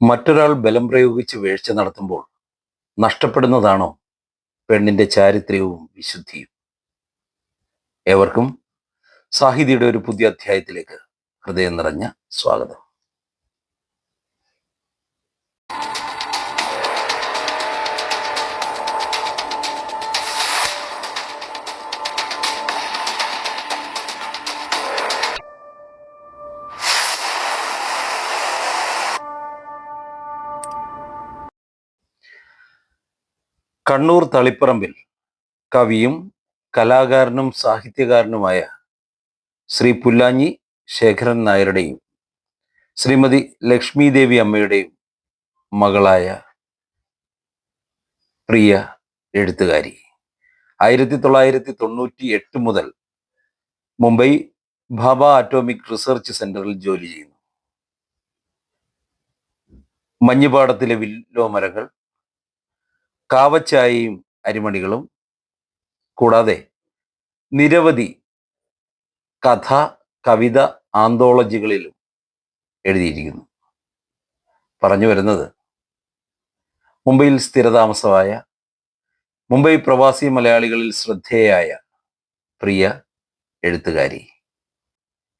മറ്റൊരാൾ ബലം പ്രയോഗിച്ച് വീഴ്ച നടത്തുമ്പോൾ നഷ്ടപ്പെടുന്നതാണോ പെണ്ണിന്റെ ചാരിത്ര്യവും വിശുദ്ധിയും? ഏവർക്കും സാഹിതിയുടെ ഒരു പുതിയ അധ്യായത്തിലേക്ക് ഹൃദയം നിറഞ്ഞ സ്വാഗതം. കണ്ണൂർ തളിപ്പറമ്പിൽ കവിയും കലാകാരനും സാഹിത്യകാരനുമായ ശ്രീ പുല്ലാഞ്ഞി ശേഖരൻ നായരുടെയും ശ്രീമതി ലക്ഷ്മി ദേവി അമ്മയുടെയും മകളായ പ്രിയ എഴുത്തുകാരി. ആയിരത്തി തൊള്ളായിരത്തി തൊണ്ണൂറ്റി എട്ട് മുതൽ മുംബൈ ഭാബ അറ്റോമിക് റിസർച്ച് സെന്ററിൽ ജോലി ചെയ്യുന്നു. മഞ്ഞുപാടത്തിലെ വില്ലോ മരങ്ങൾ കാവച്ചായയും അരിമണികളും. കൂടാതെ നിരവധി കഥ കവിത ആന്തോളജികളിലും എഴുതിയിരിക്കുന്നു. പറഞ്ഞു വരുന്നത് മുംബൈയിൽ സ്ഥിരതാമസമായ മുംബൈ പ്രവാസി മലയാളികളിൽ ശ്രദ്ധേയായ പ്രിയ എഴുത്തുകാരി.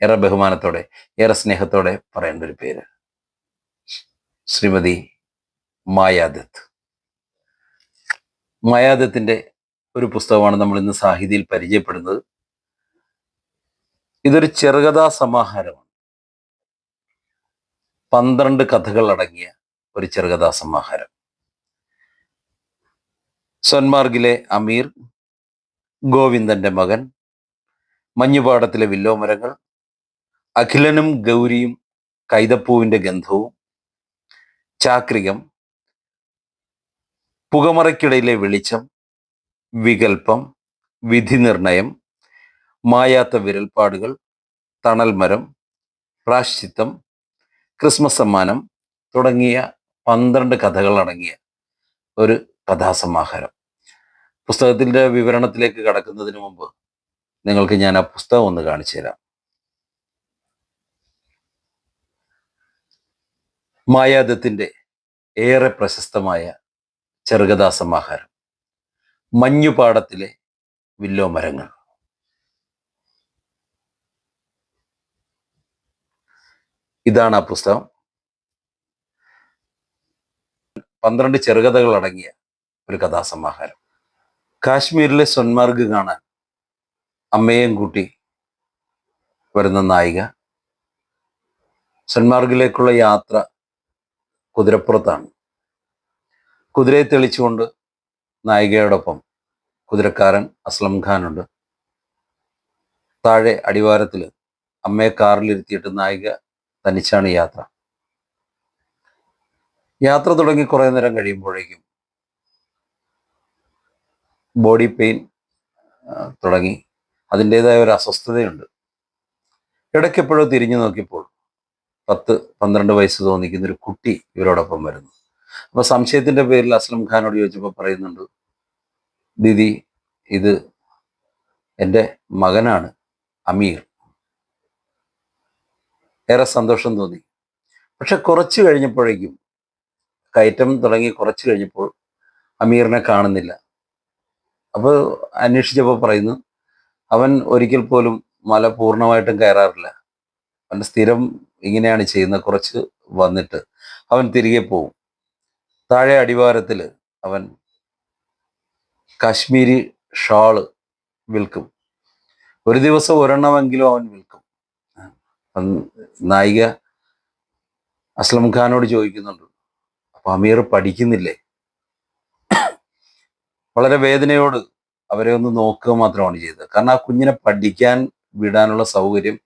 ഏറെ ബഹുമാനത്തോടെ ഏറെ സ്നേഹത്തോടെ പറയേണ്ട ഒരു പേര് ശ്രീമതി മായാദത്ത്. മായാദത്തിന്റെ ഒരു പുസ്തകമാണ് നമ്മൾ ഇന്ന് സാഹിതിയിൽ പരിചയപ്പെടുന്നത്. ഇതൊരു ചെറുകഥാ സമാഹാരമാണ്. പന്ത്രണ്ട് കഥകൾ അടങ്ങിയ ഒരു ചെറുകഥാ സമാഹാരം. സൊന്മാർഗിലെ അമീർ ഗോവിന്ദന്റെ മകൻ മഞ്ഞുപാടത്തിലെ വില്ലോമരങ്ങൾ അഖിലനും ഗൗരിയും കൈതപ്പൂവിന്റെ ഗന്ധവും ചാക്രികം പുകമറയ്ക്കിടയിലെ വെളിച്ചം വികൽപ്പം വിധി നിർണയം മായാത്ത വിരൽപ്പാടുകൾ തണൽമരം പ്രാശ്ചിത്തം ക്രിസ്മസ് സമ്മാനം തുടങ്ങിയ പന്ത്രണ്ട് കഥകൾ അടങ്ങിയ ഒരു കഥാസമാഹാരം. പുസ്തകത്തിന്റെ വിവരണത്തിലേക്ക് കടക്കുന്നതിന് മുമ്പ് നിങ്ങൾക്ക് ഞാൻ ആ പുസ്തകം ഒന്ന് കാണിച്ചു തരാം. മായാദത്തിന്റെ ഏറെ പ്രശസ്തമായ ചെറുകഥാ സമാഹാരം മഞ്ഞുപാടത്തിലെ വില്ലോ മരങ്ങൾ ഇതാണ് ആ പുസ്തകം. പന്ത്രണ്ട് ചെറുകഥകൾ അടങ്ങിയ ഒരു കഥാസമാഹാരം. കാശ്മീരിലെ സൊന്മാർഗ് കാണാൻ അമ്മയെയും കൂട്ടി വരുന്ന നായിക. സൊന്മാർഗിലേക്കുള്ള യാത്ര കുതിരപ്പുറത്താണ്. കുതിരയെ തെളിച്ചുകൊണ്ട് നായികയോടൊപ്പം കുതിരക്കാരൻ അസ്ലം ഖാനുണ്ട്. താഴെ അടിവാരത്തിൽ അമ്മയെ കാറിലിരുത്തിയിട്ട് നായിക തനിച്ചാണ് യാത്ര. യാത്ര തുടങ്ങി കുറേ നേരം കഴിയുമ്പോഴേക്കും ബോഡി പെയിൻ തുടങ്ങി. അതിന്റെതായ ഒരു അസ്വസ്ഥതയുണ്ട്. ഇടയ്ക്കെപ്പോഴോ തിരിഞ്ഞു നോക്കിയപ്പോൾ പത്ത് പന്ത്രണ്ട് വയസ്സ് തോന്നിക്കുന്ന ഒരു കുട്ടി ഇവരോടൊപ്പം വരുന്നു. അപ്പൊ സംശയത്തിന്റെ പേരിൽ അസ്ലം ഖാനോട് ചോദിച്ചപ്പോൾ പറയുന്നുണ്ട് ദീദി ഇത് എന്റെ മകനാണ് അമീർ. ഏറെ സന്തോഷം തോന്നി. പക്ഷെ കുറച്ച് കഴിഞ്ഞപ്പോഴേക്കും കയറ്റം തുടങ്ങി കുറച്ച് കഴിഞ്ഞപ്പോൾ അമീറിനെ കാണുന്നില്ല. അപ്പോൾ അന്വേഷിച്ചപ്പോൾ പറയുന്നു അവൻ ഒരിക്കൽ പോലും മല പൂർണമായിട്ടും കയറാറില്ല. അവൻ സ്ഥിരം ഇങ്ങനെയാണ് ചെയ്യുന്നത് കുറച്ച് വന്നിട്ട്. അവൻ തിരികെ പോവും. താഴെ അടിവാരത്തിൽ അവൻ കാശ്മീരി ഷാൾ വിൽക്കും. ഒരു ദിവസം ഒരെണ്ണമെങ്കിലും അവൻ വിൽക്കും. നായിക അസ്ലം ഖാനോട് ചോദിക്കുന്നുണ്ട് അപ്പൊ അമീർ പഠിക്കുന്നില്ലേ? വളരെ വേദനയോട് അവരെ ഒന്ന് നോക്കുക മാത്രമാണ് ചെയ്തത്. കാരണം ആ കുഞ്ഞിനെ പഠിക്കാൻ വിടാനുള്ള സൗകര്യം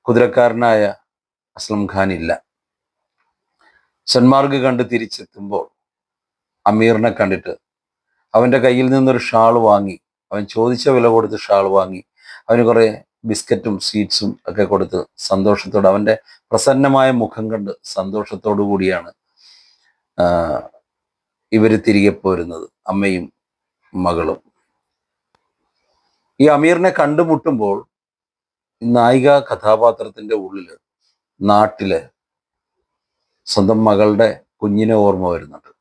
കുതിരക്കാരനായ അസ്ലം ഖാൻ ഇല്ല. സന്മാർഗ് കണ്ട് തിരിച്ചെത്തുമ്പോൾ അമീറിനെ കണ്ടിട്ട്. അവന്റെ കയ്യിൽ നിന്നൊരു ഷാൾ വാങ്ങി. അവൻ ചോദിച്ച വില കൊടുത്ത് ഷാൾ വാങ്ങി. അവന് കുറേ ബിസ്ക്കറ്റും സ്വീറ്റ്സും ഒക്കെ കൊടുത്ത് സന്തോഷത്തോടെ അവന്റെ പ്രസന്നമായ മുഖം കണ്ട് സന്തോഷത്തോടു കൂടിയാണ് ഇവർ തിരികെ പോരുന്നത് അമ്മയും മകളും. ഈ അമീറിനെ കണ്ടുമുട്ടുമ്പോൾ നായിക കഥാപാത്രത്തിന്റെ ഉള്ളിൽ നാട്ടിൽ സ്വന്തം മകളുടെ കുഞ്ഞിനെ ഓർമ്മ വരുന്നുണ്ട്.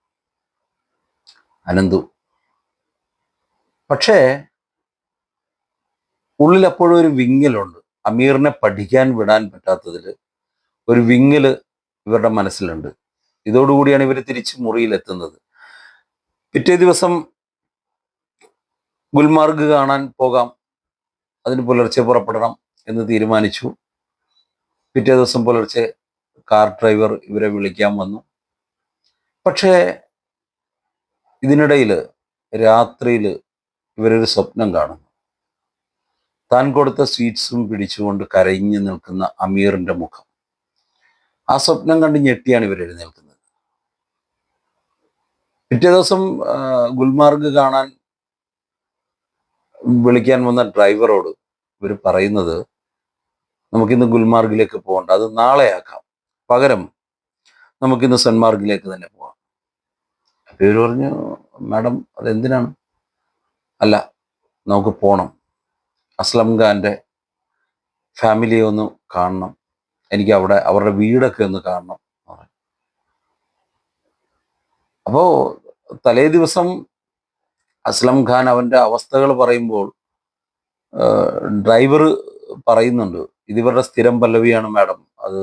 അനന്തു. പക്ഷേ ഉള്ളിലപ്പോഴും ഒരു വിങ്ങലുണ്ട്. അമീറിനെ പഠിക്കാൻ വിടാൻ പറ്റാത്തതിൽ ഒരു വിങ്ങൽ ഇവരുടെ മനസ്സിലുണ്ട്. ഇതോടുകൂടിയാണ് ഇവർ തിരിച്ച് മുറിയിലെത്തുന്നത്. പിറ്റേ ദിവസം ഗുൽമാർഗ് കാണാൻ പോകാം. അതിന് പുലർച്ചെ പുറപ്പെടണം എന്ന് തീരുമാനിച്ചു. പിറ്റേ ദിവസം പുലർച്ചെ കാർ ഡ്രൈവർ ഇവരെ വിളിക്കാൻ വന്നു. പക്ഷേ ഇതിനിടയിൽ രാത്രിയിൽ ഇവരൊരു സ്വപ്നം കാണുന്നു. താൻ കൊടുത്ത സ്വീറ്റ്സും പിടിച്ചുകൊണ്ട് കരഞ്ഞു നിൽക്കുന്ന അമീറിന്റെ മുഖം. ആ സ്വപ്നം കണ്ട് ഞെട്ടിയാണ് ഇവർ എഴുന്നേൽക്കുന്നത്. പിറ്റേ ദിവസം ഗുൽമാർഗ് കാണാൻ വിളിക്കാൻ വന്ന ഡ്രൈവറോട് ഇവർ പറയുന്നത് നമുക്കിന്ന് ഗുൽമാർഗിലേക്ക് പോകണ്ട അത് നാളെ ആക്കാം പകരം നമുക്കിന്ന് സൺമാർഗിലേക്ക് തന്നെ പോവാം. അപ്പൊ ഇവർ പറഞ്ഞു മാഡം അതെന്തിനാണ്? അല്ല നമുക്ക് പോണം. അസ്ലം ഖാന്റെ ഫാമിലിയെ ഒന്ന് കാണണം. എനിക്ക് അവിടെ അവരുടെ വീടൊക്കെ ഒന്ന് കാണണം. അപ്പോൾ തലേ ദിവസം അസ്ലം ഖാൻ അവന്റെ അവസ്ഥകൾ പറയുമ്പോൾ ഡ്രൈവർ പറയുന്നുണ്ട് ഇതിവരുടെ സ്ഥിരം പല്ലവിയാണ് മാഡം. അത്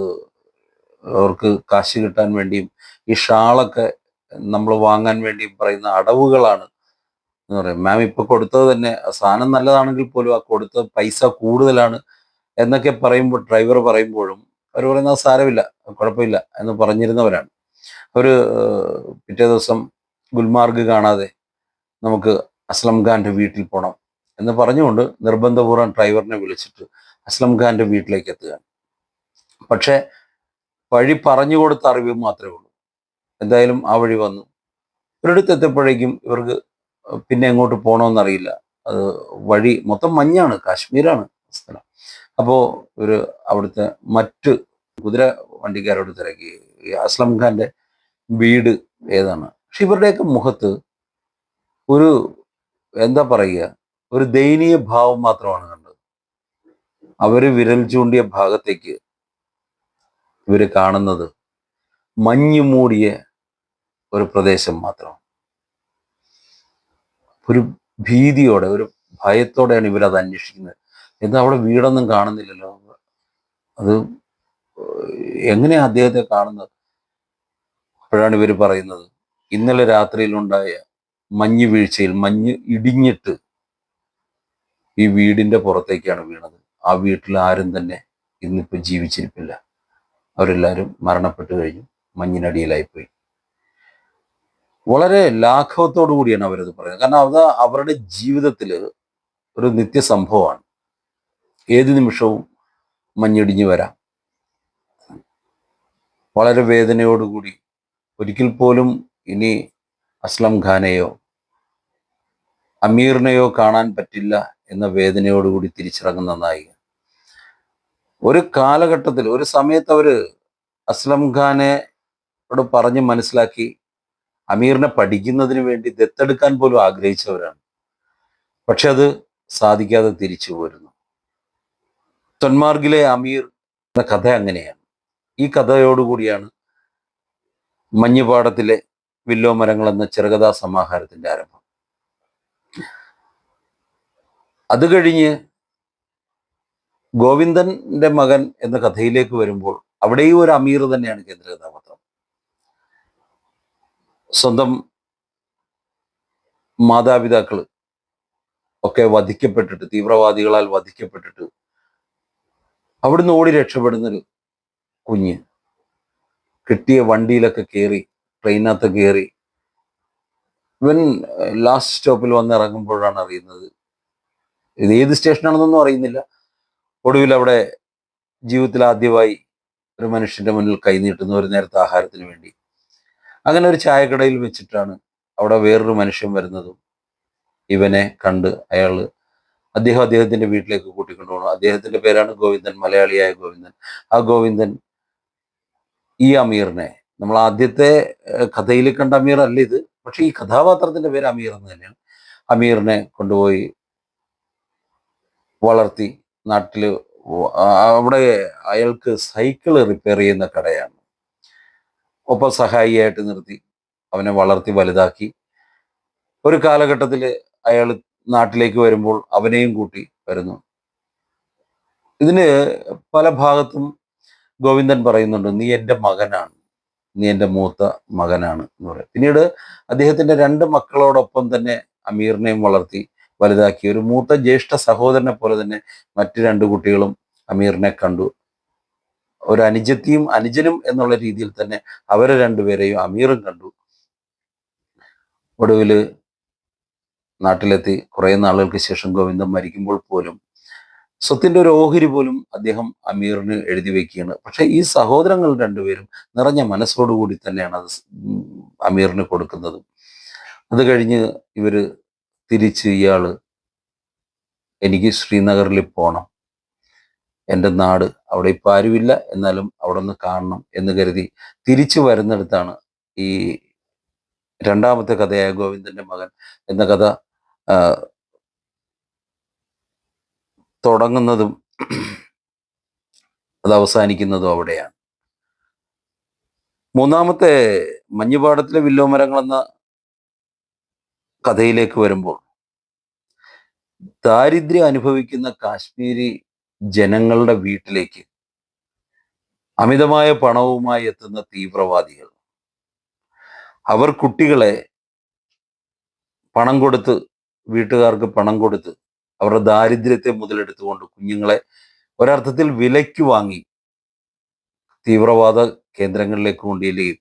അവർക്ക് കാശ് കിട്ടാൻ വേണ്ടിയും ഈ ഷാളൊക്കെ നമ്മൾ വാങ്ങാൻ വേണ്ടി പറയുന്ന അടവുകളാണ് എന്ന് പറയും മാം ഇപ്പൊ കൊടുത്തത് തന്നെ സാധനം നല്ലതാണെങ്കിൽ പോലും ആ കൊടുത്ത പൈസ കൂടുതലാണ് എന്നൊക്കെ പറയുമ്പോൾ ഡ്രൈവർ പറയുമ്പോഴും അവർ പറയുന്നത് സാരമില്ല കുഴപ്പമില്ല എന്ന് പറഞ്ഞിരുന്നവരാണ്. ഒരു പിറ്റേ ദിവസം ഗുൽമാർഗ് കാണാതെ നമുക്ക് അസ്ലം ഖാന്റെ വീട്ടിൽ പോകണം എന്ന് പറഞ്ഞുകൊണ്ട് നിർബന്ധപൂർവം ഡ്രൈവറിനെ വിളിച്ചിട്ട് അസ്ലം ഖാന്റെ വീട്ടിലേക്ക് എത്തുകയാണ്. പക്ഷേ വഴി പറഞ്ഞു കൊടുത്ത അറിവ് മാത്രമേ ഉള്ളൂ. എന്തായാലും ആ വഴി വന്നു. ഒരിടത്ത് എത്തിയപ്പോഴേക്കും ഇവർക്ക് പിന്നെ എങ്ങോട്ട് പോകണമെന്നറിയില്ല അത് വഴി മൊത്തം മഞ്ഞാണ് കാശ്മീരാണ് സ്ഥലം. അപ്പോൾ ഇവർ അവിടുത്തെ മറ്റ് കുതിര വണ്ടിക്കാരോട് തിരക്കി. അസ്ലം ഖാന്റെ വീട് ഏതാണ്? പക്ഷെ ഇവരുടെയൊക്കെ മുഖത്ത് ഒരു എന്താ പറയുക ഒരു ദയനീയ ഭാവം മാത്രമാണ് കണ്ടത്. അവർ വിരൽ ചൂണ്ടിയ ഭാഗത്തേക്ക് ഇവർ കാണുന്നത് മഞ്ഞു മൂടിയ ഒരു പ്രദേശം മാത്രം. ഒരു ഭീതിയോടെ ഒരു ഭയത്തോടെയാണ് ഇവരത് അന്വേഷിക്കുന്നത്. എന്താ അവിടെ വീടൊന്നും കാണുന്നില്ലല്ലോ. അത് എങ്ങനെയാ അദ്ദേഹത്തെ കാണുന്നത്? അപ്പോഴാണ് ഇവർ പറയുന്നത് ഇന്നലെ രാത്രിയിലുണ്ടായ മഞ്ഞ് വീഴ്ചയിൽ മഞ്ഞ് ഇടിഞ്ഞിട്ട് ഈ വീടിന്റെ പുറത്തേക്കാണ് വീണത്. ആ വീട്ടിൽ ആരും തന്നെ ഇന്നിപ്പോൾ ജീവിച്ചിരിപ്പില്ല. അവരെല്ലാവരും മരണപ്പെട്ടു കഴിഞ്ഞു. മഞ്ഞിനടിയിലായിപ്പോയി. വളരെ ലാഘവത്തോടു കൂടിയാണ് അവരത് പറയുന്നത്. കാരണം അത് അവരുടെ ജീവിതത്തിൽ ഒരു നിത്യസംഭവമാണ്. ഏത് നിമിഷവും മഞ്ഞിടിഞ്ഞു വരാം. വളരെ വേദനയോടുകൂടി ഒരിക്കൽ പോലും ഇനി അസ്ലം ഖാനെയോ അമീറിനെയോ കാണാൻ പറ്റില്ല എന്ന വേദനയോടുകൂടി തിരിച്ചിറങ്ങുന്ന നായിക. ഒരു കാലഘട്ടത്തിൽ ഒരു സമയത്ത് അവർ അസ്ലം ഖാനെ പറഞ്ഞു പറഞ്ഞ് മനസ്സിലാക്കി അമീറിനെ പഠിക്കുന്നതിന് വേണ്ടി ദത്തെടുക്കാൻ പോലും ആഗ്രഹിച്ചവരാണ്. പക്ഷെ അത് സാധിക്കാതെ തിരിച്ചു പോരുന്നു. തൊന്മാർഗിലെ അമീർ എന്ന കഥ അങ്ങനെയാണ്. ഈ കഥയോടുകൂടിയാണ് മഞ്ഞുപാടത്തിലെ വില്ലോ മരങ്ങൾ എന്ന ചെറുകഥാ സമാഹാരത്തിന്റെ ആരംഭം. അത് കഴിഞ്ഞ് ഗോവിന്ദന്റെ മകൻ എന്ന കഥയിലേക്ക് വരുമ്പോൾ അവിടെയും ഒരു അമീർ തന്നെയാണ് കേന്ദ്ര സ്വന്തം മാതാപിതാക്കൾ ഒക്കെ വധിക്കപ്പെട്ടിട്ട് തീവ്രവാദികളാൽ വധിക്കപ്പെട്ടിട്ട് അവിടുന്ന് ഓടി രക്ഷപ്പെടുന്നൊരു കുഞ്ഞ് കിട്ടിയ വണ്ടിയിലൊക്കെ കയറി ട്രെയിനകത്ത് കയറി ഇവൻ ലാസ്റ്റ് സ്റ്റോപ്പിൽ വന്ന് ഇറങ്ങുമ്പോഴാണ് അറിയുന്നത്. ഇത് ഏത് സ്റ്റേഷനാണെന്നൊന്നും അറിയുന്നില്ല. ഒടുവിൽ അവിടെ ജീവിതത്തിൽ ആദ്യമായി ഒരു മനുഷ്യന്റെ മുന്നിൽ കൈനീട്ടുന്ന ഒരു നേരത്തെ ആഹാരത്തിന് വേണ്ടി അങ്ങനെ ഒരു ചായക്കടയിൽ വെച്ചിട്ടാണ് അവിടെ വേറൊരു മനുഷ്യൻ വരുന്നതും ഇവനെ കണ്ട് അയാൾ അദ്ദേഹം അദ്ദേഹത്തിന്റെ വീട്ടിലേക്ക് കൂട്ടിക്കൊണ്ടുപോകണം അദ്ദേഹത്തിന്റെ പേരാണ് ഗോവിന്ദൻ മലയാളിയായ ഗോവിന്ദൻ. ആ ഗോവിന്ദൻ ഈ അമീറിനെ നമ്മൾ ആദ്യത്തെ കഥയിൽ കണ്ട അമീർ അല്ല ഇത് പക്ഷെ ഈ കഥാപാത്രത്തിന്റെ പേര് അമീർ എന്ന് തന്നെയാണ്. അമീറിനെ കൊണ്ടുപോയി വളർത്തി നാട്ടിൽ അവിടെ അയാൾക്ക് സൈക്കിൾ റിപ്പയർ ചെയ്യുന്ന കടയാണ്. ഒപ്പം സഹായിയായിട്ട് നിർത്തി അവനെ വളർത്തി വലുതാക്കി. ഒരു കാലഘട്ടത്തിൽ അയാൾ നാട്ടിലേക്ക് വരുമ്പോൾ അവനെയും കൂട്ടി വരുന്നു. ഇതിന് പല ഭാഗത്തും ഗോവിന്ദൻ പറയുന്നുണ്ട് നീ എന്റെ മകനാണ് നീ എന്റെ മൂത്ത മകനാണ് എന്ന് പറയും. പിന്നീട് അദ്ദേഹത്തിന്റെ രണ്ട് മക്കളോടൊപ്പം തന്നെ അമീറിനെയും വളർത്തി വലുതാക്കി. ഒരു മൂത്ത ജ്യേഷ്ഠ സഹോദരനെ പോലെ തന്നെ മറ്റു രണ്ട് കുട്ടികളും അമീറിനെ കണ്ടു. ഒരു അനുജത്തിയും അനുജനും എന്നുള്ള രീതിയിൽ തന്നെ അവരെ രണ്ടുപേരെയും അമീറും കണ്ടു. ഒടുവിൽ നാട്ടിലെത്തി. കുറേ നാളുകൾക്ക് ശേഷം ഗോവിന്ദൻ മരിക്കുമ്പോൾ പോലും സ്വത്തിന്റെ ഒരു ഓഹരി പോലും അദ്ദേഹം അമീറിന് എഴുതി വെക്കുകയാണ്. പക്ഷെ ഈ സഹോദരങ്ങൾ രണ്ടുപേരും നിറഞ്ഞ മനസ്സോടുകൂടി തന്നെയാണ് അത് അമീറിന് കൊടുക്കുന്നത്. അത് കഴിഞ്ഞ് ഇവർ തിരിച്ച് ഇയാൾ എനിക്ക് ശ്രീനഗറിൽ പോകണം എന്റെ നാട് അവിടെ ഇപ്പം ആരുമില്ല എന്നാലും അവിടെ ഒന്ന് കാണണം എന്ന് കരുതി തിരിച്ചു വരുന്നിടത്താണ് ഈ രണ്ടാമത്തെ കഥയായ ഗോവിന്ദന്റെ മകൻ എന്ന കഥ തുടങ്ങുന്നതും അത് അവസാനിക്കുന്നതും അവിടെയാണ്. മൂന്നാമത്തെ മഞ്ഞുപാടത്തിലെ വില്ലോമരങ്ങൾ എന്ന കഥയിലേക്ക് വരുമ്പോൾ ദാരിദ്ര്യം അനുഭവിക്കുന്ന കാശ്മീരി ജനങ്ങളുടെ വീട്ടിലേക്ക് അമിതമായ പണവുമായി എത്തുന്ന തീവ്രവാദികൾ. അവർ കുട്ടികളെ പണം കൊടുത്ത് വീട്ടുകാർക്ക് പണം കൊടുത്ത് അവരുടെ ദാരിദ്ര്യത്തെ മുതലെടുത്തുകൊണ്ട് കുഞ്ഞുങ്ങളെ ഒരർത്ഥത്തിൽ വിലയ്ക്ക് വാങ്ങി തീവ്രവാദ കേന്ദ്രങ്ങളിലേക്ക് കൊണ്ടുചെല്ലുകയും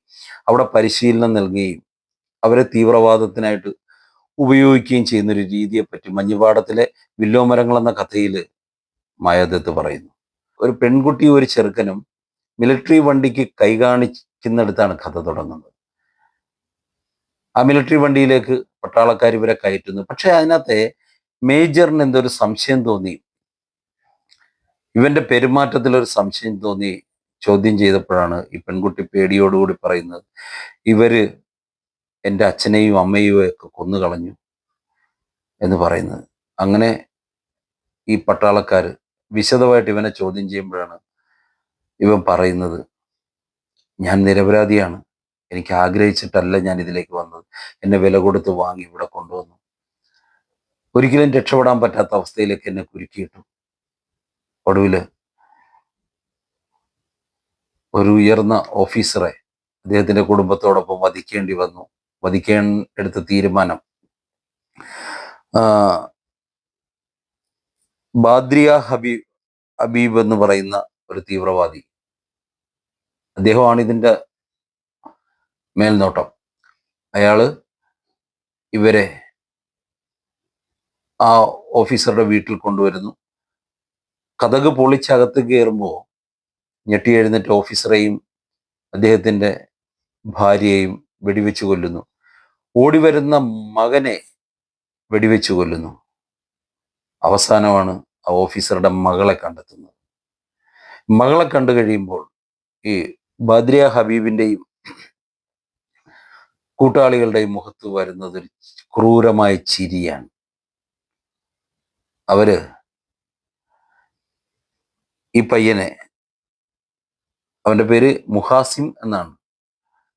അവിടെ പരിശീലനം നൽകുകയും അവരെ തീവ്രവാദത്തിനായിട്ട് ഉപയോഗിക്കുകയും ചെയ്യുന്ന ഒരു രീതിയെപ്പറ്റി മഞ്ഞുപാടത്തിലെ വില്ലോമരങ്ങൾ എന്ന കഥയിൽ മായാദത്ത് പറയുന്നു. ഒരു പെൺകുട്ടിയും ഒരു ചെറുക്കനും മിലിറ്ററി വണ്ടിക്ക് കൈ കാണിക്കുന്നിടത്താണ് കഥ തുടങ്ങുന്നത്. ആ മിലിറ്ററി വണ്ടിയിലേക്ക് പട്ടാളക്കാർ ഇവരെ കയറ്റുന്നു. പക്ഷെ അതിനകത്തെ മേജറിന് എന്തൊരു സംശയം തോന്നി? ഇവന്റെ പെരുമാറ്റത്തിൽ ഒരു സംശയം തോന്നി ചോദ്യം ചെയ്തപ്പോഴാണ് ഈ പെൺകുട്ടി പേടിയോടുകൂടി പറയുന്നത്. ഇവർ എന്റെ അച്ഛനെയും അമ്മയും ഒക്കെ കൊന്നു കളഞ്ഞു എന്ന് പറയുന്നത്. അങ്ങനെ ഈ പട്ടാളക്കാര് വിശദമായിട്ട് ഇവനെ ചോദ്യം ചെയ്യുമ്പോഴാണ് ഇവൻ പറയുന്നത്. ഞാൻ നിരപരാധിയാണ്. എനിക്ക് ആഗ്രഹിച്ചിട്ടല്ല ഞാൻ ഇതിലേക്ക് വന്നത്. എന്നെ വില കൊടുത്ത് വാങ്ങി ഇവിടെ കൊണ്ടുവന്നു. ഒരിക്കലും രക്ഷപ്പെടാൻ പറ്റാത്ത അവസ്ഥയിലേക്ക് എന്നെ കുരുക്കിയിട്ടു. ഒടുവിൽ ഒരു ഉയർന്ന ഓഫീസറെ അദ്ദേഹത്തിന്റെ കുടുംബത്തോടൊപ്പം വധിക്കേണ്ടി വന്നു. വധിക്കാൻ എടുത്ത തീരുമാനം ബാദ്രിയ ഹബീബ് ഹബീബ് എന്ന് പറയുന്ന ഒരു തീവ്രവാദി. അദ്ദേഹമാണ് ഇതിന്റെ മേൽനോട്ടം. അയാൾ ഇവരെ ആ ഓഫീസറുടെ വീട്ടിൽ കൊണ്ടുവരുന്നു. കഥക് പൊളിച്ചകത്ത് കയറുമ്പോൾ ഞെട്ടി എഴുന്നേറ്റ് ഓഫീസറെയും അദ്ദേഹത്തിന്റെ ഭാര്യയെയും വെടിവെച്ച് കൊല്ലുന്നു. ഓടിവരുന്ന മകനെ വെടിവെച്ച് കൊല്ലുന്നു. അവസാനമാണ് ആ ഓഫീസറുടെ മകളെ കണ്ടെത്തുന്നത്. മകളെ കണ്ടു കഴിയുമ്പോൾ ഈ ബദ്രിയ ഹബീബിന്റെയും കൂട്ടാളികളുടെയും മുഖത്ത് വരുന്നത് ഒരു ക്രൂരമായ ചിരിയാണ്. അവർ ഈ പയ്യനെ അവന്റെ പേര് മുഹാസിം എന്നാണ്.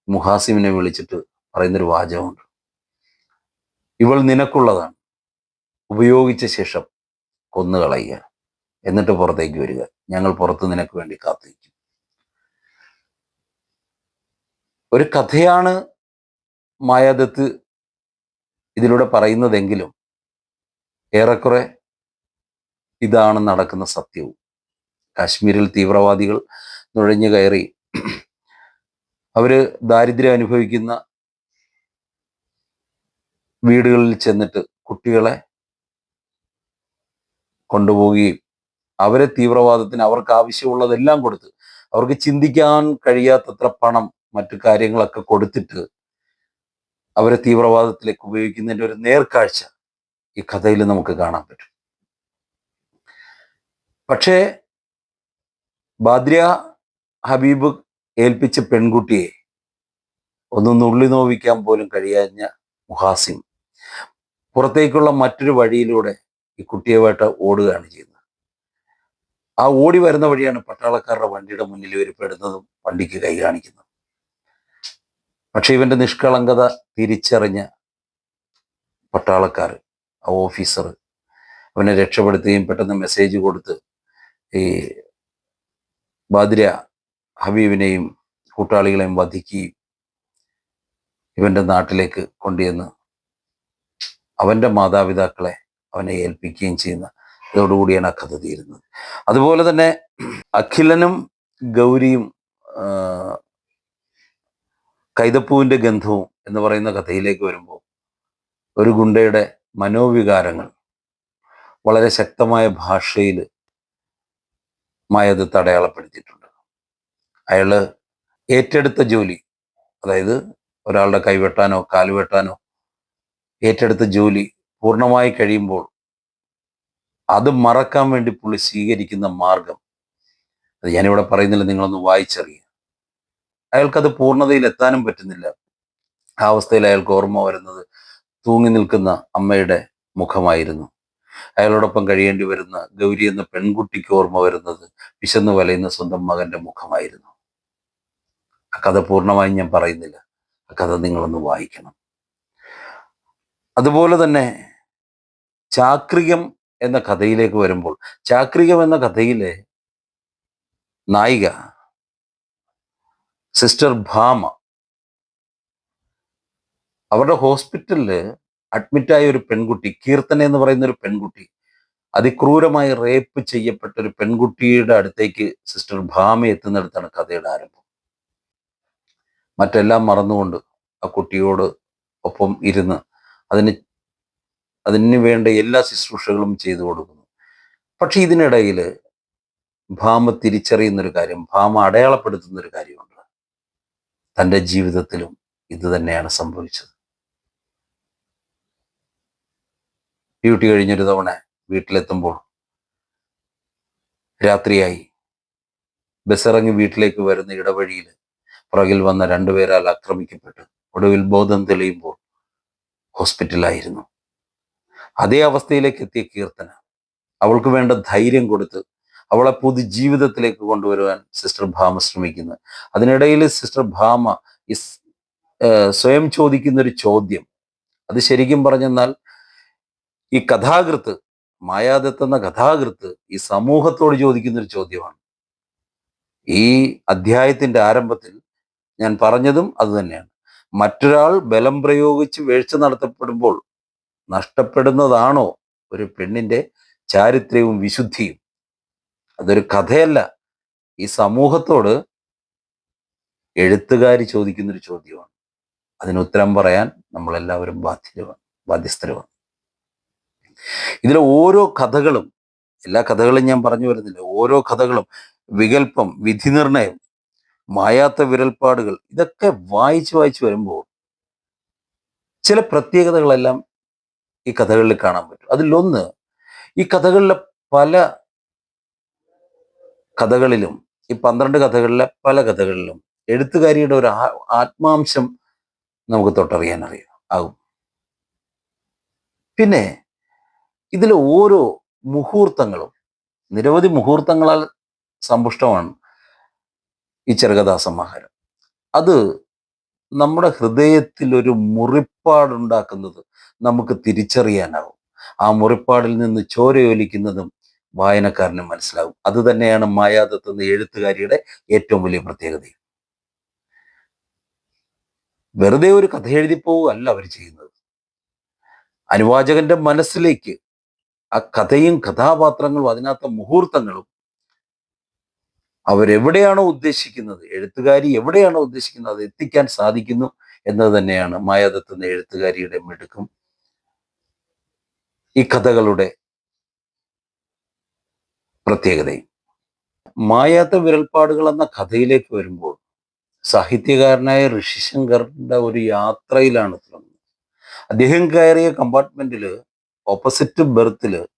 മുഹാസിമിനെ വിളിച്ചിട്ട് പറയുന്നൊരു വാചകമുണ്ട്. ഇവൾ നിനക്കുള്ളതാണ്. ഉപയോഗിച്ച ശേഷം കൊന്നുകളയുക. എന്നിട്ട് പുറത്തേക്ക് വരിക. ഞങ്ങൾ പുറത്ത് നിനക്ക് വേണ്ടി കാത്തിരിക്കും. ഒരു കഥയാണ് മായാദത്ത് ഇതിലൂടെ പറയുന്നതെങ്കിലും ഏറെക്കുറെ ഇതാണ് നടക്കുന്ന സത്യവും. കാശ്മീരിൽ തീവ്രവാദികൾ നുഴഞ്ഞു കയറി. അവർ ദാരിദ്ര്യം അനുഭവിക്കുന്ന വീടുകളിൽ ചെന്നിട്ട് കുട്ടികളെ കൊണ്ടുപോവുകയും അവരെ തീവ്രവാദത്തിന് അവർക്ക് ആവശ്യമുള്ളതെല്ലാം കൊടുത്ത് അവർക്ക് ചിന്തിക്കാൻ കഴിയാത്തത്ര പണം മറ്റു കാര്യങ്ങളൊക്കെ കൊടുത്തിട്ട് അവരെ തീവ്രവാദത്തിലേക്ക് ഉപയോഗിക്കുന്നതിന്റെ ഒരു നേർക്കാഴ്ച ഈ കഥയിൽ നമുക്ക് കാണാൻ പറ്റും. പക്ഷേ ബാദ്രിയ ഹബീബ് ഏൽപ്പിച്ച പെൺകുട്ടിയെ ഒന്ന് നുള്ളി നോവിക്കാൻ പോലും കഴിയാഞ്ഞ മുഹാസിം പുറത്തേക്കുള്ള മറ്റൊരു വഴിയിലൂടെ ഈ കുട്ടിയുമായിട്ട് ഓടുകയാണ് ചെയ്യുന്നത്. ആ ഓടി വരുന്ന വഴിയാണ് പട്ടാളക്കാരുടെ വണ്ടിയുടെ മുന്നിൽ ഇവർ പെടുന്നതും വണ്ടിക്ക് കൈ കാണിക്കുന്നതും. പക്ഷെ ഇവന്റെ നിഷ്കളങ്കത തിരിച്ചറിഞ്ഞ പട്ടാളക്കാർ ആ ഓഫീസർ അവനെ രക്ഷപ്പെടുത്തുകയും പെട്ടെന്ന് മെസ്സേജ് കൊടുത്ത് ഈ ബാദ്ര ഹബീബിനെയും കൂട്ടാളികളെയും വധിക്കുകയും ഇവന്റെ നാട്ടിലേക്ക് കൊണ്ടുവന്ന് അവന്റെ മാതാപിതാക്കളെ അവനെ ഏൽപ്പിക്കുകയും ചെയ്യുന്ന ഇതോടുകൂടിയാണ് ആ കഥ തീരുന്നത്. അതുപോലെ തന്നെ അഖിലനും ഗൗരിയും കൈതപ്പൂവിന്റെ ഗന്ധവും എന്ന് പറയുന്ന കഥയിലേക്ക് വരുമ്പോൾ ഒരു ഗുണ്ടയുടെ മനോവികാരങ്ങൾ വളരെ ശക്തമായ ഭാഷയിൽ മായത് അടയാളപ്പെടുത്തിയിട്ടുണ്ട്. അയാൾ ഏറ്റെടുത്ത ജോലി അതായത് ഒരാളുടെ കൈവെട്ടാനോ കാലുവെട്ടാനോ ഏറ്റെടുത്ത ജോലി പൂർണമായി കഴിയുമ്പോൾ അത് മറക്കാൻ വേണ്ടി പുള്ളി സ്വീകരിക്കുന്ന മാർഗം. അത് ഞാനിവിടെ പറയുന്നില്ല നിങ്ങളൊന്ന് വായിച്ചറിയുക. അയാൾക്കത് പൂർണതയിൽ എത്താനും പറ്റുന്നില്ല. ആ അവസ്ഥയിൽ അയാൾക്ക് ഓർമ്മ വരുന്നത് തൂങ്ങി നിൽക്കുന്ന അമ്മയുടെ മുഖമായിരുന്നു. അയാളോടൊപ്പം കഴിയേണ്ടി വരുന്ന ഗൗരി എന്ന പെൺകുട്ടിക്ക് ഓർമ്മ വരുന്നത് വിശന്ന് വലയുന്ന സ്വന്തം മകന്റെ മുഖമായിരുന്നു. ആ കഥ പൂർണമായും ഞാൻ പറയുന്നില്ല. ആ കഥ നിങ്ങളൊന്ന് വായിക്കണം. അതുപോലെ തന്നെ ചാക്രികം എന്ന കഥയിലേക്ക് വരുമ്പോൾ ചാക്രികം എന്ന കഥയിലെ നായിക സിസ്റ്റർ ഭാമ അവരുടെ ഹോസ്പിറ്റലിൽ അഡ്മിറ്റായ ഒരു പെൺകുട്ടി കീർത്തന എന്ന് പറയുന്ന ഒരു പെൺകുട്ടി അതിക്രൂരമായി റേപ്പ് ചെയ്യപ്പെട്ട ഒരു പെൺകുട്ടിയുടെ അടുത്തേക്ക് സിസ്റ്റർ ഭാമ എത്തുന്നിടത്താണ് കഥയുടെ ആരംഭം. മറ്റെല്ലാം മറന്നുകൊണ്ട് ആ കുട്ടിയോട് ഒപ്പം ഇരുന്ന് അതിന് അതിന് വേണ്ട എല്ലാ ശുശ്രൂഷകളും ചെയ്തു കൊടുക്കുന്നു. പക്ഷെ ഇതിനിടയിൽ ഭാമ തിരിച്ചറിയുന്നൊരു കാര്യം ഭാമ അടയാളപ്പെടുത്തുന്ന ഒരു കാര്യമുണ്ട്. തന്റെ ജീവിതത്തിലും ഇത് തന്നെയാണ് സംഭവിച്ചത്. ഡ്യൂട്ടി കഴിഞ്ഞൊരു തവണ വീട്ടിലെത്തുമ്പോൾ രാത്രിയായി. ബസ്സിറങ്ങി വീട്ടിലേക്ക് വരുന്ന ഇടവഴിയിൽ പുറകിൽ വന്ന രണ്ടുപേരാൽ ആക്രമിക്കപ്പെട്ട് ഒടുവിൽ ബോധം തെളിയുമ്പോൾ ഹോസ്പിറ്റലായിരുന്നു. അതേ അവസ്ഥയിലേക്ക് എത്തിയ കീർത്തന. അവൾക്ക് വേണ്ട ധൈര്യം കൊടുത്ത് അവളെ പുതുജീവിതത്തിലേക്ക് കൊണ്ടുവരുവാൻ സിസ്റ്റർ ഭാമ ശ്രമിക്കുന്നു. അതിനിടയിൽ സിസ്റ്റർ ഭാമ ഈ സ്വയം ചോദിക്കുന്ന ഒരു ചോദ്യം. അത് ശരിക്കും പറഞ്ഞെന്നാൽ ഈ കഥാകൃത്ത് മായാദത്ത് എന്ന കഥാകൃത്ത് ഈ സമൂഹത്തോട് ചോദിക്കുന്ന ഒരു ചോദ്യമാണ്. ഈ അധ്യായത്തിന്റെ ആരംഭത്തിൽ ഞാൻ പറഞ്ഞതും അതുതന്നെയാണ് മറ്റൊരാൾ ബലം പ്രയോഗിച്ച് വീഴ്ച നടത്തപ്പെടുമ്പോൾ നഷ്ടപ്പെടുന്നതാണോ ഒരു പെണ്ണിന്റെ ചാരിത്ര്യവും വിശുദ്ധിയും? അതൊരു കഥയല്ല. ഈ സമൂഹത്തോട് എഴുത്തുകാരി ചോദിക്കുന്നൊരു ചോദ്യമാണ്. അതിന് ഉത്തരം പറയാൻ നമ്മളെല്ലാവരും ബാധ്യതമാണ് ബാധ്യസ്ഥരുമാണ്. ഇതിലെ ഓരോ കഥകളും എല്ലാ കഥകളും ഞാൻ പറഞ്ഞു വരുന്നില്ല. ഓരോ കഥകളും വികല്പം വിധി നിർണയം മായാത്ത വിരൽപ്പാടുകൾ ഇതൊക്കെ വായിച്ച് വായിച്ച് വരുമ്പോൾ ചില പ്രത്യേകതകളെല്ലാം ഈ കഥകളിൽ കാണാൻ പറ്റും. അതിലൊന്ന് ഈ കഥകളിലെ പല കഥകളിലും ഈ പന്ത്രണ്ട് കഥകളിലെ പല കഥകളിലും എഴുത്തുകാരിയുടെ ഒരു ആത്മാംശം നമുക്ക് തൊട്ടറിയാൻ അറിയാം ആകും. പിന്നെ ഇതിലെ ഓരോ മുഹൂർത്തങ്ങളും നിരവധി മുഹൂർത്തങ്ങളാൽ സമ്പുഷ്ടമാണ് ഈ ചെറുകഥാ സമാഹാരം അത് നമ്മുടെ ഹൃദയത്തിൽ ഒരു മുറിപ്പാടുണ്ടാക്കുന്നത് നമുക്ക് തിരിച്ചറിയാനാവും. ആ മുറിപ്പാടിൽ നിന്ന് ചോരയൊലിക്കുന്നതും വായനക്കാരന് മനസ്സിലാവും. അത് തന്നെയാണ് മായാദത്ത് എന്ന എഴുത്തുകാരിയുടെ ഏറ്റവും വലിയ പ്രത്യേകത വെറുതെ ഒരു കഥ എഴുതി പോവുകയല്ല അവർ ചെയ്യുന്നത്. അനുവാചകന്റെ മനസ്സിലേക്ക് ആ കഥയും കഥാപാത്രങ്ങളും അതിനകത്ത മുഹൂർത്തങ്ങളും അവരെവിടെയാണോ ഉദ്ദേശിക്കുന്നത് എഴുത്തുകാരി എവിടെയാണോ ഉദ്ദേശിക്കുന്നത് അത് എത്തിക്കാൻ സാധിക്കുന്നു എന്നത് തന്നെയാണ് മായാദത്ത് എന്ന എഴുത്തുകാരിയുടെ മിടുക്കും ഈ കഥകളുടെ പ്രത്യേകതയും. മായാത്ത വിരൽപ്പാടുകൾ എന്ന കഥയിലേക്ക് വരുമ്പോൾ സാഹിത്യകാരനായ ഋഷിശങ്കറിന്റെ ഒരു യാത്രയിലാണ് തുടങ്ങുന്നത്. അദ്ദേഹം കയറിയ കമ്പാർട്ട്മെന്റിൽ ഓപ്പോസിറ്റ് ബെർത്തിൽ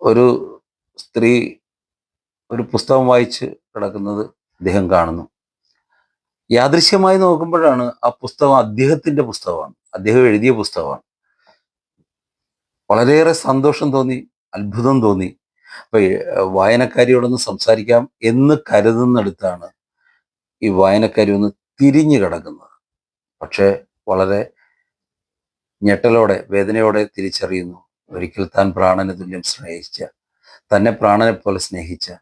ഒരു സ്ത്രീ ഒരു പുസ്തകം വായിച്ച് കിടക്കുന്നത് അദ്ദേഹം കാണുന്നു. യാദൃശ്യമായി നോക്കുമ്പോഴാണ് ആ പുസ്തകം അദ്ദേഹത്തിന്റെ പുസ്തകമാണ്. അദ്ദേഹം എഴുതിയ പുസ്തകമാണ്. വളരെയേറെ സന്തോഷം തോന്നി അത്ഭുതം തോന്നി. അപ്പൊ ഈ, വായനക്കാരിയോടൊന്ന് സംസാരിക്കാം എന്ന് കരുതുന്നിടത്താണ് ഈ വായനക്കാരി ഒന്ന് തിരിഞ്ഞു കിടക്കുന്നത്. പക്ഷേ വളരെ ഞെട്ടലോടെ വേദനയോടെ തിരിച്ചറിയുന്നു. ഒരിക്കൽ താൻ പ്രാണന് തുല്യം സ്നേഹിച്ച തന്നെ പ്രാണനെ പോലെ സ്നേഹിച്ച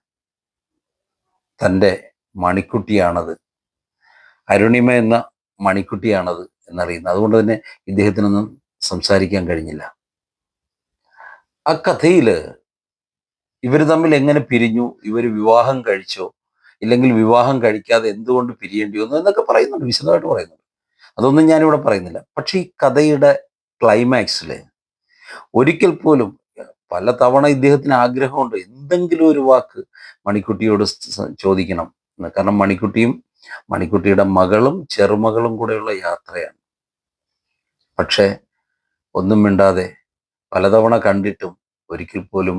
തന്റെ മണിക്കുട്ടിയാണത്. അരുണിമ എന്ന മണിക്കുട്ടിയാണത് എന്നറിയുന്നു. അതുകൊണ്ട് തന്നെ ഇദ്ദേഹത്തിനൊന്നും സംസാരിക്കാൻ കഴിഞ്ഞില്ല. ആ കഥയിൽ ഇവർ തമ്മിൽ എങ്ങനെ പിരിഞ്ഞു? ഇവർ വിവാഹം കഴിച്ചോ? ഇല്ലെങ്കിൽ വിവാഹം കഴിക്കാതെ എന്തുകൊണ്ട് പിരിയേണ്ടി വന്നു എന്നൊക്കെ പറയുന്നുണ്ട് വിശദമായിട്ട് പറയുന്നുണ്ട്. അതൊന്നും ഞാനിവിടെ പറയുന്നില്ല. പക്ഷേ ഈ കഥയുടെ ക്ലൈമാക്സിൽ ഒരിക്കൽ പോലും പല തവണ ഇദ്ദേഹത്തിന് ആഗ്രഹമുണ്ട് എന്തെങ്കിലും ഒരു വാക്ക് മണിക്കുട്ടിയോട് ചോദിക്കണം കാരണം മണിക്കുട്ടിയും മണിക്കുട്ടിയുടെ മകളും ചെറുമകളും കൂടെയുള്ള യാത്രയാണ്. പക്ഷേ ഒന്നും മിണ്ടാതെ പലതവണ കണ്ടിട്ടും ഒരിക്കൽ പോലും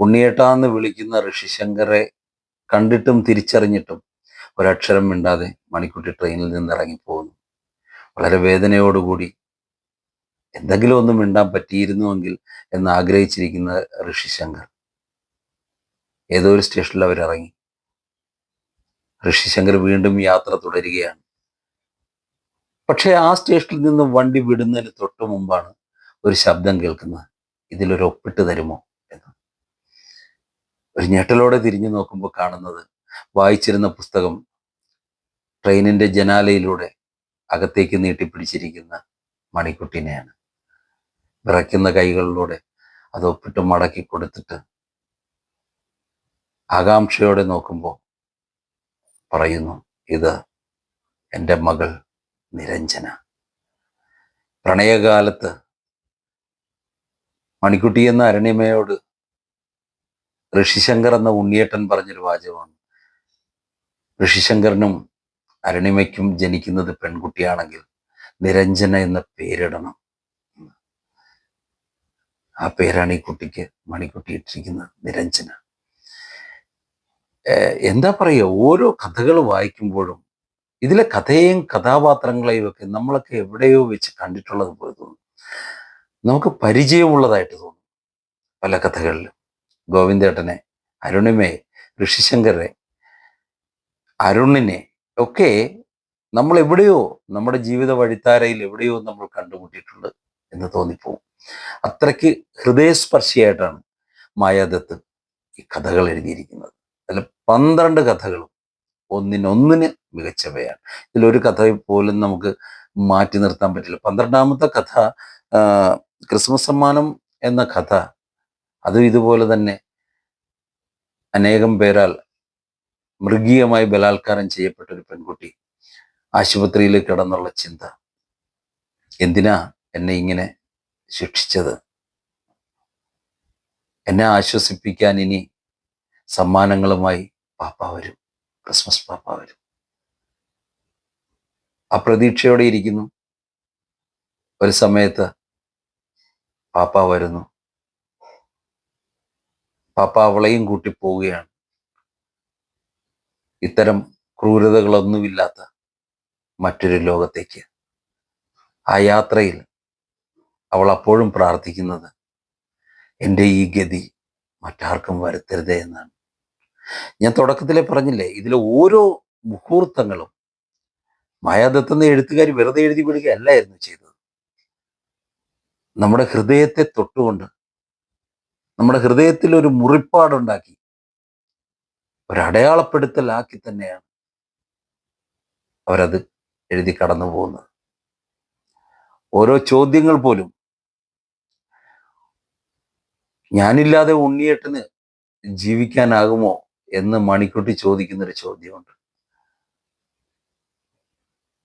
ഉണ്ണിയേട്ടാന്ന് വിളിക്കുന്ന ഋഷിശങ്കറെ കണ്ടിട്ടും തിരിച്ചറിഞ്ഞിട്ടും ഒരക്ഷരം മിണ്ടാതെ മണിക്കുട്ടി ട്രെയിനിൽ നിന്ന് ഇറങ്ങിപ്പോകുന്നു വളരെ വേദനയോടുകൂടി എന്തെങ്കിലും ഒന്നും മിണ്ടാൻ പറ്റിയിരുന്നുവെങ്കിൽ എന്ന് ആഗ്രഹിച്ചിരിക്കുന്ന ഋഷിശങ്കർ ഏതോ ഒരു സ്റ്റേഷനിൽ അവരിറങ്ങി. ഋഷിശങ്കർ വീണ്ടും യാത്ര തുടരുകയാണ്. പക്ഷേ ആ സ്റ്റേഷനിൽ നിന്നും വണ്ടി വിടുന്നതിന് തൊട്ടു മുമ്പാണ് ഒരു ശബ്ദം കേൾക്കുന്നത് ഇതിലൊരു ഒപ്പിട്ട് തരുമോ എന്ന്. ഒരു ഞെട്ടലോടെ തിരിഞ്ഞു നോക്കുമ്പോൾ കാണുന്നത് വായിച്ചിരുന്ന പുസ്തകം ട്രെയിനിന്റെ ജനാലയിലൂടെ അകത്തേക്ക് നീട്ടിപ്പിടിച്ചിരിക്കുന്ന മണിക്കുട്ടിനെയാണ്. വിറയ്ക്കുന്ന കൈകളിലൂടെ അത് ഒപ്പിട്ട് മടക്കി കൊടുത്തിട്ട് ആകാംക്ഷയോടെ നോക്കുമ്പോൾ പറയുന്നു ഇത് എന്റെ മകൾ നിരഞ്ജന. പ്രണയകാലത്ത് മണിക്കുട്ടി എന്ന അരണിമയോട് ഋഷിശങ്കർ എന്ന ഉണ്ണിയേട്ടൻ പറഞ്ഞൊരു വാചകമാണ്. ഋഷിശങ്കറിനും അരണിമയ്ക്കും ജനിക്കുന്നത് പെൺകുട്ടിയാണെങ്കിൽ നിരഞ്ജന എന്ന പേരിടണം. ആ പേരാണ് ഈ കുട്ടിക്ക് മണിക്കുട്ടി ഇട്ടിരിക്കുന്നത് നിരഞ്ജന. എന്താ പറയുക ഓരോ കഥകൾ വായിക്കുമ്പോഴും ഇതിലെ കഥയെയും കഥാപാത്രങ്ങളെയും ഒക്കെ നമ്മളൊക്കെ എവിടെയോ വെച്ച് കണ്ടിട്ടുള്ളത് പോലെ തോന്നും. നമുക്ക് പരിചയമുള്ളതായിട്ട് തോന്നും. പല കഥകളിലും. ഗോവിന്ദേട്ടനെ അരുണിമയെ ഋഷിശങ്കറെ അരുണിനെ ഒക്കെ നമ്മൾ എവിടെയോ നമ്മുടെ ജീവിത വഴിത്താരയിൽ എവിടെയോ നമ്മൾ കണ്ടുമുട്ടിയിട്ടുണ്ട് എന്ന് തോന്നിപ്പോവും. അത്രയ്ക്ക് ഹൃദയസ്പർശിയായിട്ടാണ് മായാദത്ത് ഈ കഥകൾ എഴുതിയിരിക്കുന്നത്. അതിൽ പന്ത്രണ്ട് കഥകളും ഒന്നിനൊന്നിന് മികച്ചവയാണ്. ഇതിലൊരു കഥ പോലും നമുക്ക് മാറ്റി നിർത്താൻ പറ്റില്ല. പന്ത്രണ്ടാമത്തെ കഥ ക്രിസ്മസ് സമ്മാനം എന്ന കഥ അതും ഇതുപോലെ തന്നെ അനേകം പേരാൽ മൃഗീയമായി ബലാത്കാരം ചെയ്യപ്പെട്ട ഒരു പെൺകുട്ടി ആശുപത്രിയിൽ കിടന്നുള്ള ചിന്ത. എന്തിനാ എന്നെ ഇങ്ങനെ ശിക്ഷിച്ചത്? എന്നെ ആശ്വസിപ്പിക്കാൻ ഇനി സമ്മാനങ്ങളുമായി പാപ്പ വരും ക്രിസ്മസ് പാപ്പ വരും. ആ പ്രതീക്ഷയോടെ ഇരിക്കുന്നു. ഒരു സമയത്ത് പാപ്പ വരുന്നു. പാപ്പ അവളെയും കൂട്ടി പോവുകയാണ്. ഇത്തരം ക്രൂരതകളൊന്നുമില്ലാത്ത മറ്റൊരു ലോകത്തേക്ക്. ആ യാത്രയിൽ അവൾ അപ്പോഴും പ്രാർത്ഥിക്കുന്നത് എന്റെ ഈ ഗതി മറ്റാർക്കും വരുത്തരുതേ എന്നാണ്. ഞാൻ തുടക്കത്തിലെ പറഞ്ഞില്ലേ ഇതിലെ ഓരോ മുഹൂർത്തങ്ങളും മായാദത്തുന്ന എഴുത്തുകാർ വെറുതെ എഴുതി വിടുകയല്ലായിരുന്നു ചെയ്തത്. നമ്മുടെ ഹൃദയത്തെ തൊട്ടുകൊണ്ട് നമ്മുടെ ഹൃദയത്തിൽ ഒരു മുറിപ്പാടുണ്ടാക്കി ഒരടയാളപ്പെടുത്തലാക്കി തന്നെയാണ് അവരത് എഴുതി കടന്നു പോകുന്നത്. ഓരോ ചോദ്യങ്ങൾ പോലും ഞാനില്ലാതെ ഉണ്ണിയേട്ടന് ജീവിക്കാനാകുമോ എന്ന് മണിക്കുട്ടി ചോദിക്കുന്നൊരു ചോദ്യമുണ്ട്.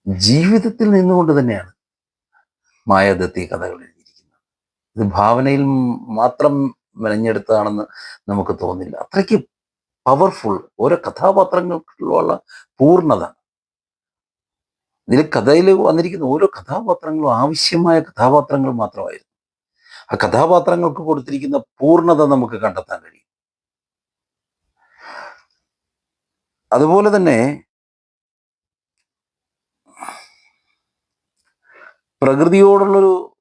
ജീവിതത്തിൽ നിന്നുകൊണ്ട് തന്നെയാണ് മായാദത്തി കഥകൾ ഇത് ഭാവനയിൽ മാത്രം മെനഞ്ഞെടുത്തതാണെന്ന് നമുക്ക് തോന്നില്ല അത്രയ്ക്ക് പവർഫുൾ ഓരോ കഥാപാത്രങ്ങൾക്കുള്ള പൂർണത. ഇതിൽ കഥയിൽ വന്നിരിക്കുന്ന ഓരോ കഥാപാത്രങ്ങളും ആവശ്യമായ കഥാപാത്രങ്ങൾ മാത്രമായിരുന്നു. ആ കഥാപാത്രങ്ങൾക്ക് കൊടുത്തിരിക്കുന്ന പൂർണത നമുക്ക് കണ്ടെത്താൻ കഴിയും. അതുപോലെ തന്നെ പ്രകൃതിയോടുള്ളൊരു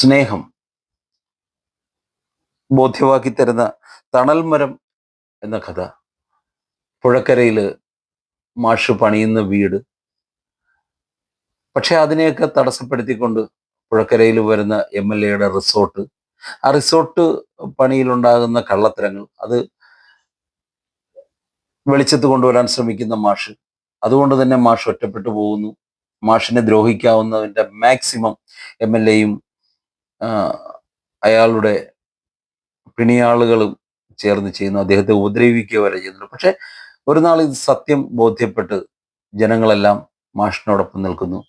സ്നേഹം. ബോധ്യമാക്കി തരുന്ന തണൽമരം എന്ന കഥ. പുഴക്കരയിൽ മാഷ് പണിയുന്ന വീട്. പക്ഷെ അതിനെയൊക്കെ തടസ്സപ്പെടുത്തിക്കൊണ്ട് പുഴക്കരയിൽ വരുന്ന എം എൽ എയുടെ റിസോർട്ട്. ആ റിസോർട്ട് പണിയിലുണ്ടാകുന്ന കള്ളത്തരങ്ങൾ അത് വെളിച്ചത്ത് കൊണ്ടുവരാൻ ശ്രമിക്കുന്ന മാഷ്. അതുകൊണ്ട് തന്നെ മാഷ് ഒറ്റപ്പെട്ടു പോകുന്നു. മാഷിനെ ദ്രോഹിക്കാവുന്നതിന്റെ മാക്സിമം എം എൽ എയും അയാളുടെ പിണിയാളുകളും ചേർന്ന് ചെയ്യുന്നു. അദ്ദേഹത്തെ ഉപദ്രവിക്കുക വരെ ചെയ്യുന്നുണ്ട് പക്ഷെ ഒരു നാൾ ഇത് സത്യം ബോധ്യപ്പെട്ട് ജനങ്ങളെല്ലാം മാഷിനോടൊപ്പം നിൽക്കുന്നു.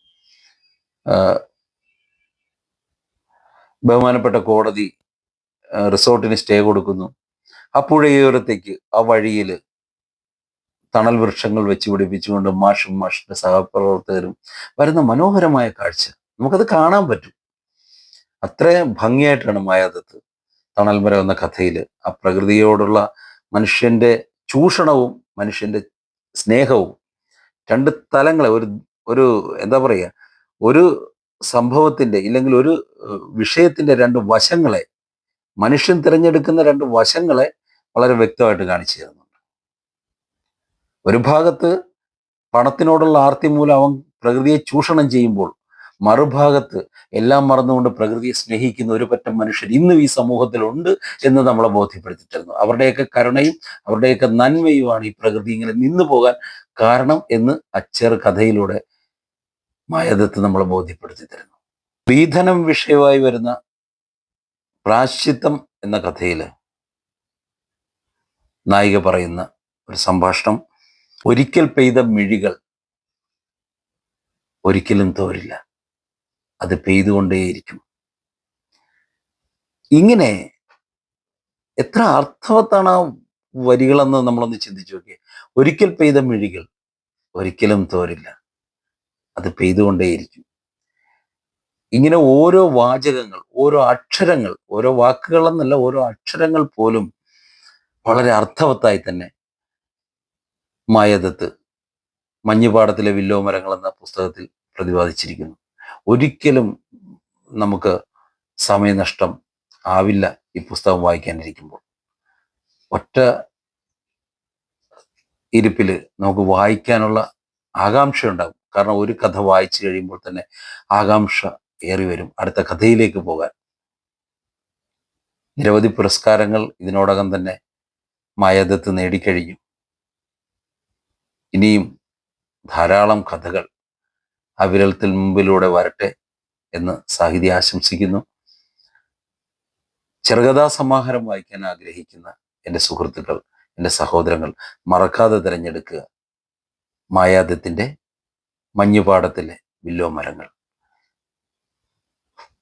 ബഹുമാനപ്പെട്ട കോടതി റിസോർട്ടിന് സ്റ്റേ കൊടുക്കുന്നു. ആ പുഴയോരത്തേക്ക് ആ വഴിയിൽ തണൽ വൃക്ഷങ്ങൾ വെച്ച് പിടിപ്പിച്ചുകൊണ്ട് മാഷും മാഷിന്റെ സഹപ്രവർത്തകരും വരുന്ന മനോഹരമായ കാഴ്ച. നമുക്കത് കാണാൻ പറ്റും. അത്രയും ഭംഗിയായിട്ടാണ് മായാദത്ത് തണൽമരം എന്ന കഥയിൽ ആ പ്രകൃതിയോടുള്ള മനുഷ്യന്റെ ചൂഷണവും മനുഷ്യന്റെ സ്നേഹവും രണ്ട് തലങ്ങളെ ഒരു ഒരു എന്താ പറയുക ഒരു സംഭവത്തിന്റെ ഇല്ലെങ്കിൽ ഒരു വിഷയത്തിന്റെ രണ്ട് വശങ്ങളെ മനുഷ്യൻ തിരഞ്ഞെടുക്കുന്ന രണ്ട് വശങ്ങളെ വളരെ വ്യക്തമായിട്ട് കാണിച്ചു തരുന്നുണ്ട്. ഒരു ഭാഗത്ത് പണത്തിനോടുള്ള ആർത്തി മൂലം അവൻ പ്രകൃതിയെ ചൂഷണം ചെയ്യുമ്പോൾ മറുഭാഗത്ത് എല്ലാം മറന്നുകൊണ്ട് പ്രകൃതിയെ സ്നേഹിക്കുന്ന ഒരു പറ്റം മനുഷ്യർ ഇന്നും ഈ സമൂഹത്തിലുണ്ട് എന്ന് നമ്മളെ ബോധ്യപ്പെടുത്തി തരുന്നു അവരുടെയൊക്കെ കരുണയും അവരുടെയൊക്കെ നന്മയുമാണ് ഈ പ്രകൃതി ഇങ്ങനെ നിന്നു പോകാൻ കാരണം എന്ന് അച്ചേർ കഥയിലൂടെ മായദത്ത് നമ്മളെ ബോധ്യപ്പെടുത്തി തരുന്നു സ്ത്രീധനം വിഷയമായി വരുന്ന പ്രാശ്ചിത്തം എന്ന കഥയിൽ നായിക പറയുന്ന ഒരു സംഭാഷണം ഒരിക്കൽ പെയ്ത മിഴികൾ ഒരിക്കലും തോരില്ല. അത് പെയ്തുകൊണ്ടേയിരിക്കും. ഇങ്ങനെ എത്ര അർത്ഥവത്താണ് ആ വരികളെന്ന് നമ്മളൊന്ന് ചിന്തിച്ചു നോക്കിയേ. ഒരിക്കൽ പെയ്ത മിഴികൾ ഒരിക്കലും തോരില്ല. അത് പെയ്തുകൊണ്ടേയിരിക്കും. ഇങ്ങനെ ഓരോ വാചകങ്ങൾ ഓരോ അക്ഷരങ്ങൾ ഓരോ വാക്കുകൾ എന്നല്ല ഓരോ അക്ഷരങ്ങൾ പോലും വളരെ അർത്ഥവത്തായി തന്നെ മായദത്ത് മഞ്ഞുപാടത്തിലെ വില്ലോ മരങ്ങൾ എന്ന പുസ്തകത്തിൽ പ്രതിപാദിച്ചിരിക്കുന്നു. ഒരിക്കലും നമുക്ക് സമയനഷ്ടം ആവില്ല ഈ പുസ്തകം വായിക്കാനിരിക്കുമ്പോൾ. ഒറ്റ ഇരിപ്പിൽ നമുക്ക് വായിക്കാനുള്ള ആകാംക്ഷ ഉണ്ടാകും കാരണം ഒരു കഥ വായിച്ചു കഴിയുമ്പോൾ തന്നെ ആകാംക്ഷ ഏറി വരും. അടുത്ത കഥയിലേക്ക് പോകാൻ. നിരവധി പുരസ്കാരങ്ങൾ ഇതിനോടകം തന്നെ മായദത്ത് നേടിക്കഴിഞ്ഞു. ഇനിയും ധാരാളം കഥകൾ ആ വിരൽത്തിൽ മുമ്പിലൂടെ വരട്ടെ എന്ന് സാഹിതി ആശംസിക്കുന്നു. ചെറുകഥാ സമാഹാരം വായിക്കാൻ ആഗ്രഹിക്കുന്ന എന്റെ സുഹൃത്തുക്കൾ എന്റെ സഹോദരങ്ങൾ മറക്കാതെ തിരഞ്ഞെടുക്കുക. മായാദത്തിന്റെ മഞ്ഞുപാടത്തിലെ വില്ലോ മരങ്ങൾ.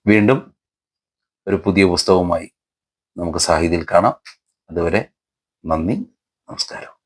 വീണ്ടും ഒരു പുതിയ പുസ്തകവുമായി നമുക്ക് സാഹിതിയിൽ കാണാം. അതുവരെ നന്ദി നമസ്കാരം.